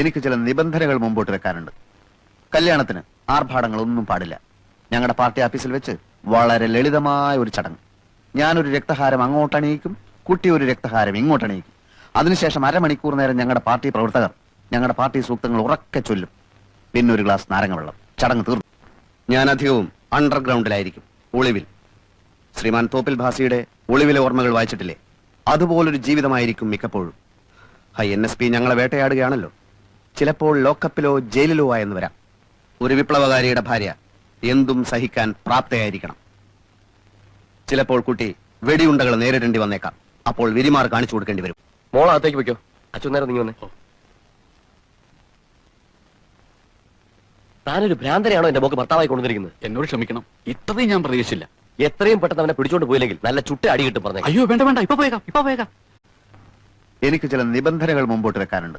എനിക്ക് ചില നിബന്ധനകൾ മുമ്പോട്ട് വെക്കാനുണ്ട്. കല്യാണത്തിന് ആർഭാടങ്ങൾ ഒന്നും പാടില്ല. ഞങ്ങളുടെ പാർട്ടി ഓഫീസിൽ വെച്ച് വളരെ ലളിതമായ ഒരു ചടങ്ങ്. ഞാനൊരു രക്തഹാരം അങ്ങോട്ട് അണിയിക്കും കുട്ടി ഒരു രക്തഹാരം ഇങ്ങോട്ട് അണിയിക്കും. അതിനുശേഷം അരമണിക്കൂർ നേരം ഞങ്ങളുടെ പാർട്ടി പ്രവർത്തകർ ഞങ്ങളുടെ പാർട്ടി സൂക്തങ്ങൾ ഉറക്കെ ചൊല്ലും. പിന്നെ ഒരു ഗ്ലാസ് നാരങ്ങ വെള്ളം. ചടങ്ങ് തീർന്നു. ഞാൻ അധികവും അണ്ടർഗ്രൗണ്ടിലായിരിക്കും. ഒളിവിൽ. ശ്രീമാൻ തോപ്പിൽ ഭാസിയുടെ ഒളിവിലെ ഓർമ്മകൾ വായിച്ചിട്ടില്ലേ? അതുപോലൊരു ജീവിതമായിരിക്കും മിക്കപ്പോഴും. ഹൈ എൻ എസ് പി ഞങ്ങളെ വേട്ടയാടുകയാണല്ലോ. ചിലപ്പോൾ ലോക്കപ്പിലോ ജയിലിലോ ആയെന്ന് വരാം. ഒരു വിപ്ലവകാരിയുടെ ഭാര്യ എന്തും സഹിക്കാൻ പ്രാപ്തയായിരിക്കണം. ചിലപ്പോൾ കുട്ടി വെടിയുണ്ടകൾ നേരിടേണ്ടി വന്നേക്കാം. അപ്പോൾ വിരിമാർ കാണിച്ചു കൊടുക്കേണ്ടി വരും. മോൾ അകത്തേക്ക് വെക്കോ അച്ഛൻ നേരം നീ വന്നേ. താനൊരു ഭ്രാന്തനെയാണോ എന്റെ മോക്ക് ഭർത്താവായി കൊണ്ടുവന്നിരിക്കുന്നത്? എന്നോട് ക്ഷമിക്കണം. ഇത്രയും ഞാൻ പ്രതീക്ഷിച്ചില്ല. എത്രയും പെട്ടെന്ന് അവനെ പിടിച്ചോണ്ട് പോയില്ലെങ്കിൽ നല്ല ചുട്ട അടി കിട്ടും പറഞ്ഞു അയ്യോ വേണ്ട വേണ്ട. ഇപ്പൊ പോയേക്കാം. ഇപ്പൊ പോയേക്കാം. എനിക്ക് ചില നിബന്ധനകൾ മുമ്പോട്ട് വെക്കാനുണ്ട്.